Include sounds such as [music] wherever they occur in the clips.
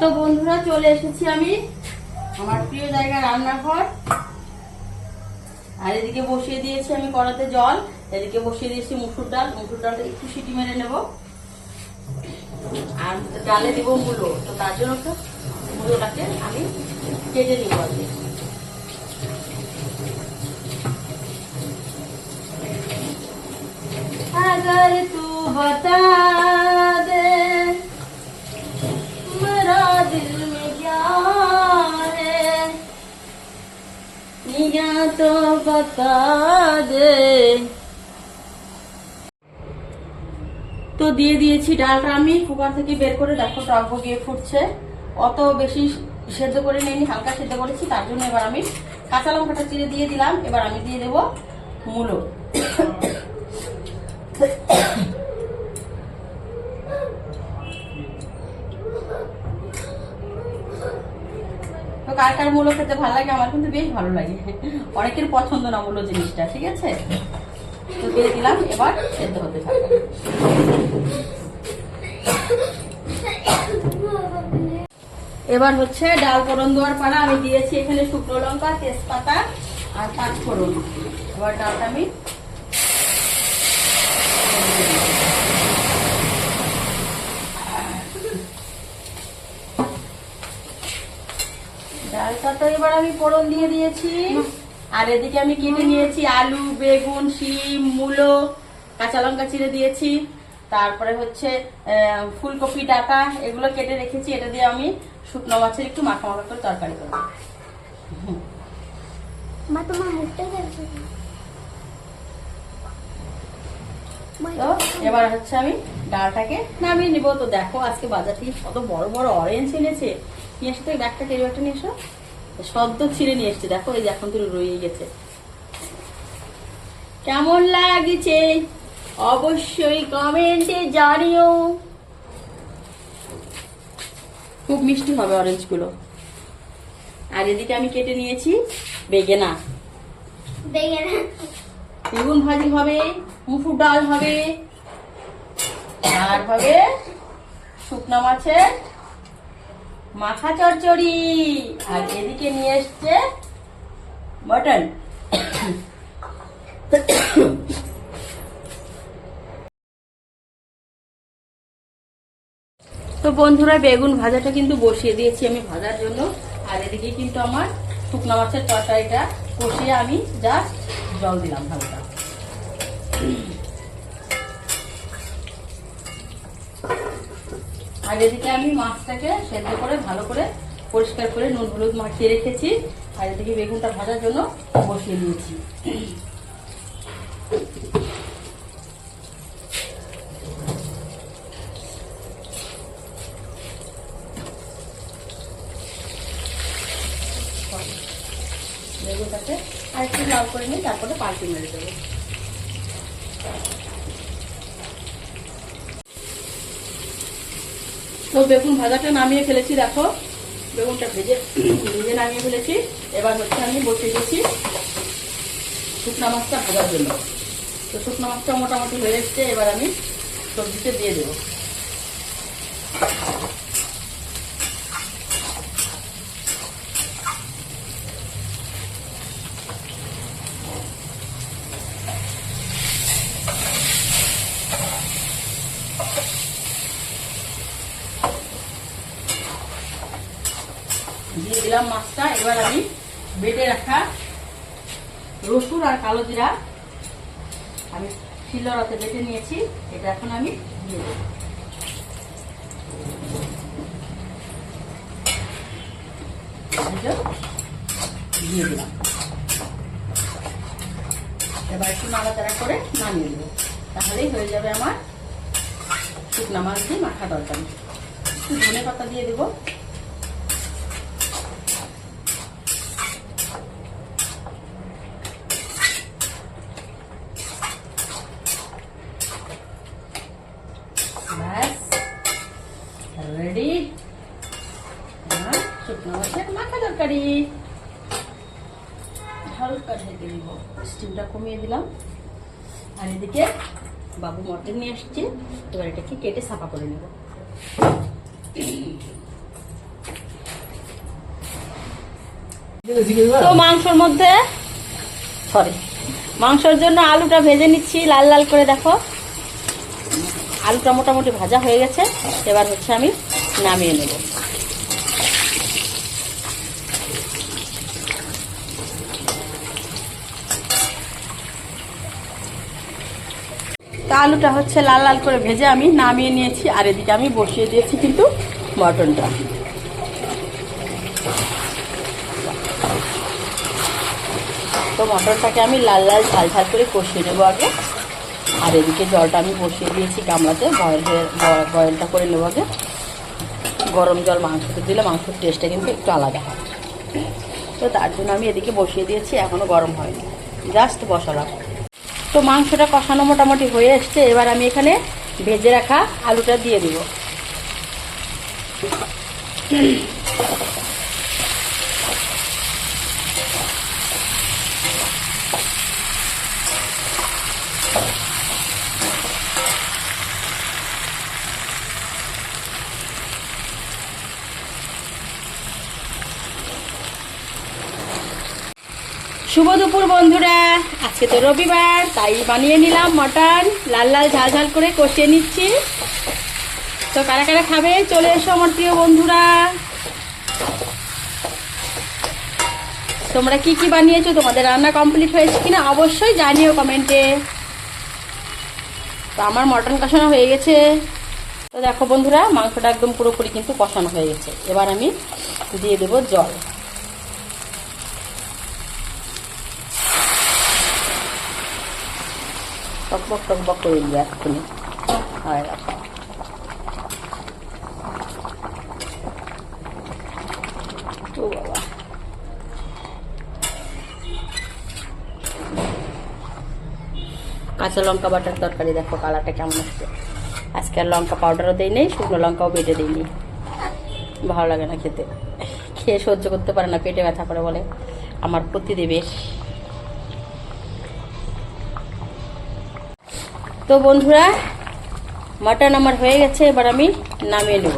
তো বন্ধুরা চলে এসেছি আমি আমার প্রিয় জায়গা রান্নাঘর আর এদিকে বসিয়ে দিয়েছি আমি কড়াতে জল এদিকে বসিয়ে দিয়েছি মুসুর ডাল মুসুর ডালটা একটু সিটি মেরে নেব আর ডালে দিব মূলো তো তার জন্য তো মূলোটাকে আমি কেটে নিব আর কি। अगर तू बता या तो बता दे তো দিয়ে দিয়েছি ডালটা আমি কুকার থেকে বের করে দেখো টক গিয়ে ফুটছে অত বেশি সেদ্ধ করে নিইনি হালকা সেদ্ধ করেছি তার জন্য এবার আমি কাঁচা লঙ্কাটা চিড়ে দিয়ে দিলাম এবার আমি দিয়ে দেবো মূলো কার কার মূলো খেতে ভালো লাগে আমার কিন্তু বেশ ভালো লাগে। অনেকের পছন্দ না মূলো জিনিসটা, ঠিক আছে? তো দিয়ে দিলাম, এবার সেদ্ধ হতে থাকবে। এবার হচ্ছে ডাল ফোড়ন দেওয়ার পাড়া আমি দিয়েছি এখানে শুকনো লঙ্কা, তেজপাতা আর পাঁচ ফোড়ন এবার ডালটা আমি ডালটা তো এবার আমি ফোড়ন দিয়ে দিয়েছি। আর এদিকে আমি কেটে নিয়েছি আলু বেগুন শিম মূলো কাঁচা লঙ্কা চিড়ে দিয়েছি। তারপরে হচ্ছে ফুলকপি ডাটা এগুলো কেটে রেখেছি। এটা দিয়ে আমি শুকনো মাছের একটু মাখা মাখা করে তরকারি করব। তো এবার হচ্ছে আমি ডালটাকে নামিয়ে নিব। তো দেখো আজকে বাজার থেকে কত বড় বড় অরেঞ্জ এনেছে। নিয়ে এসে তো ব্যাগটা কেরি ব্যাগটা নিয়ে এসো। সদ্য ছিঁড়ে নিয়ে এসছে। দেখো এই যে এখন তুই রয়ে গেছে। কেমন লাগছে? অবশ্যই কমেন্টে জানিও। খুব মিষ্টি হবে অরেঞ্জগুলো আর এদিকে আমি কেটে নিয়েছি বেগেনা। বেগে না বেগুন ভাজি হবে মুসুর ডাল হবে আর হবে শুকনো মাছের মাথা চচ্চড়ি আর এদিকে নিয়ে এসছে মটন। তো বন্ধুরা, বেগুন ভাজাটা কিন্তু বসিয়ে দিয়েছি আমি ভাজার জন্য। আর এদিকে কিন্তু আমার শুকনো মাছের তরকারিটা কষিয়ে আমি জাস্ট জল দিলাম হালকা। আর এদিকে আমি মাছটাকে সেদ্ধ করে, ভালো করে পরিষ্কার করে নুন হলুদ মাখিয়ে রেখেছি। আর এদিকে বেগুনটা ভাজার জন্য বসিয়ে দিয়েছি। বেগুনটাকে আর একটু লাল করে নিই তারপরে পাল্টি মেরে দেবো। তো বেগুন ভাজাটা নামিয়ে ফেলেছি, দেখো। বেগুনটা ভেজে ভেজে নামিয়ে ফেলেছি। এবার হচ্ছে আমি বসিয়ে দিয়েছি শুকনা মাছটা ভাজার জন্য। তো শুকনো মাছটা মোটামুটি হয়ে এসছে, এবার আমি সবজিতে দিয়ে দেবো দিয়ে দিলাম মাছটা, এবার আমি বেটে রাখা রসুন আর কালো জিরা আমি শিলরাতে বেটে নিয়েছি, এটা এখন আমি দিয়ে দেবো। এবার একটু নাড়াচাড়া করে নামিয়ে দেবো তাহলেই হয়ে যাবে আমার শুকনা মাছ দিয়ে মাখা দরকার একটু ধনে পাতা দিয়ে দেবো। মাখা কমিয়ে দিলাম। আর এদিকে বাবু মটন নিয়ে আসছে। এবার এটাকে কেটে সাফা করে নেব। তো মাংসর মধ্যে সরি মাংসর জন্য আলুটা ভেজে নিচ্ছি লাল লাল করে, দেখো। আলুটা মোটামুটি ভাজা হয়ে গেছে। এবার হচ্ছে আমি নামিয়ে নেব। তা আলুটা হচ্ছে লাল লাল করে ভেজে আমি নামিয়ে নিয়েছি, আর এদিকে আমি বসিয়ে দিয়েছি কিন্তু মটনটা। তো মটনটাকে আমি লাল লাল ঝাল ঝাল করে কষিয়ে নেব আগে। আর এদিকে জলটা আমি বসিয়ে দিয়েছি গামলাতে বয়েল বয়েলটা করে নেব আগে। গরম জল মাংসতে দিলে মাংসের টেস্টটা কিন্তু একটু আলাদা হয়। তো তার জন্য আমি এদিকে বসিয়ে দিয়েছি এখনও গরম হয়নি। জাস্ট বসালাম। তো মাংসটা কষানো মোটামুটি হয়ে এসছে এবার আমি এখানে ভেজে রাখা আলুটা দিয়ে দিব। শুভ দুপুর বন্ধুরা। আজকে তো রবিবার, তাই বানিয়ে নিলাম মটন। লাল লাল ঝাল ঝাল করে কষিয়ে নিচ্ছি। তো কারা কারা খাবে, চলে এসো আমার প্রিয় বন্ধুরা। তোমরা কি কি বানিয়েছো, তোমাদের রান্না কমপ্লিট হয়েছে কিনা অবশ্যই জানিও কমেন্টে তো আমার মটন কষানো হয়ে গেছে। তো দেখো বন্ধুরা, মাংসটা একদম পুরোপুরি কিন্তু কষানো হয়ে গেছে। এবার আমি দিয়ে দেবো জল। টকবক টকবক করে দিবে এক্ষুনি হয় রাখো কাঁচা লঙ্কা বাটার তরকারি দেখো কালারটা কেমন আসছে আজকে লঙ্কা পাউডারও দেই নেই শুকনো লঙ্কাও বেটে দিইনি ভালো লাগে না খেতে খেয়ে সহ্য করতে পারে না পেটে ব্যথা করে বলে আমার প্রতিদেবেশ তো বন্ধুরা মাটন আমার হয়ে গেছে, এবার আমি নামিয়ে নেব।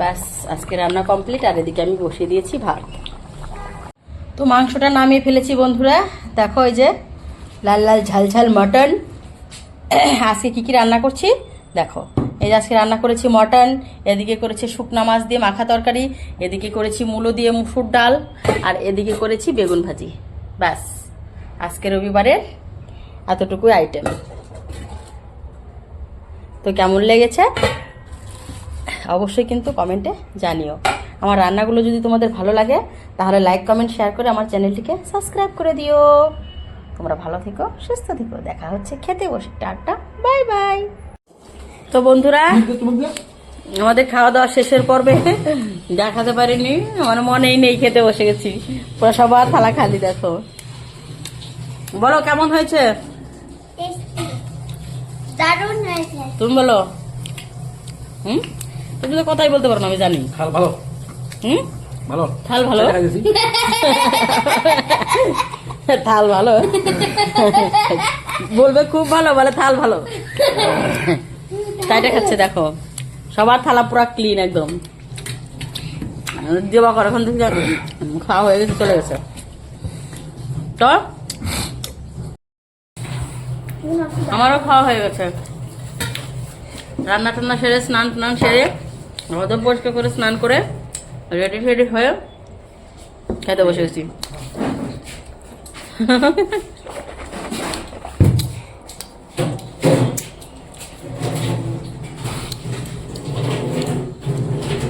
ব্যাস, আজকে রান্না কমপ্লিট আর এদিকে আমি বসিয়ে দিয়েছি ভাত। তো মাংসটা নামিয়ে ফেলেছি বন্ধুরা। দেখো এই যে লাল লাল ঝাল ঝাল মটন আজকে কি কি রান্না করছি? দেখো। এই আজকে রান্না করেছি মটন, এদিকে করেছি শুকনা মাছ দিয়ে মাখা তরকারি, এদিকে করেছি মূলো দিয়ে মুসুর ডাল, আর এদিকে করেছি বেগুন ভাজি। ব্যাস, আজকে রবিবারের এতটুকুই আইটেম তো কেমন লেগেছে? অবশ্যই কিন্তু কমেন্টে জানিও। আমার রান্নাগুলো যদি তোমাদের ভালো লাগে, তাহলে লাইক কমেন্ট শেয়ার করে আমার চ্যানেলটিকে সাবস্ক্রাইব করে দিও। তোমরা ভালো থেকো, সুস্থ থেকো। দেখা হচ্ছে খেতে বসে। টাটা বাই বাই তো বন্ধুরা আমাদের খাওয়া দাওয়া শেষের পর্বে। দেখাতে পারিনি আমার মনেই নেই খেতে বসে গেছি। পুরো সবার থালা খালি দেখো। বলো কেমন হয়েছে? টেস্টি। দারুণ হয়েছে। তুমি বলো। হুম? তুমি তো কথাই বলতে পারো না আমি জানি। খাল ভালো। হুম? ভালো। থাল ভালো? [laughs] থাল ভালো? বলবে খুব ভালো বলে থাল ভালো। [laughs] তাইটা খাচ্ছে দেখো। সবার থালা পুরা ক্লিন একদম। দেবা কর এখন খাওয়া হয়ে গেছে, চলে গেছে। তো? আমারও খাওয়া হয়ে গেছে। রান্না টান্না সেরে স্নান টান সেরে অদম পরিষ্কার করে, স্নান করে রেডি ফেডি হয়ে খেতে বসে গেছি। [laughs]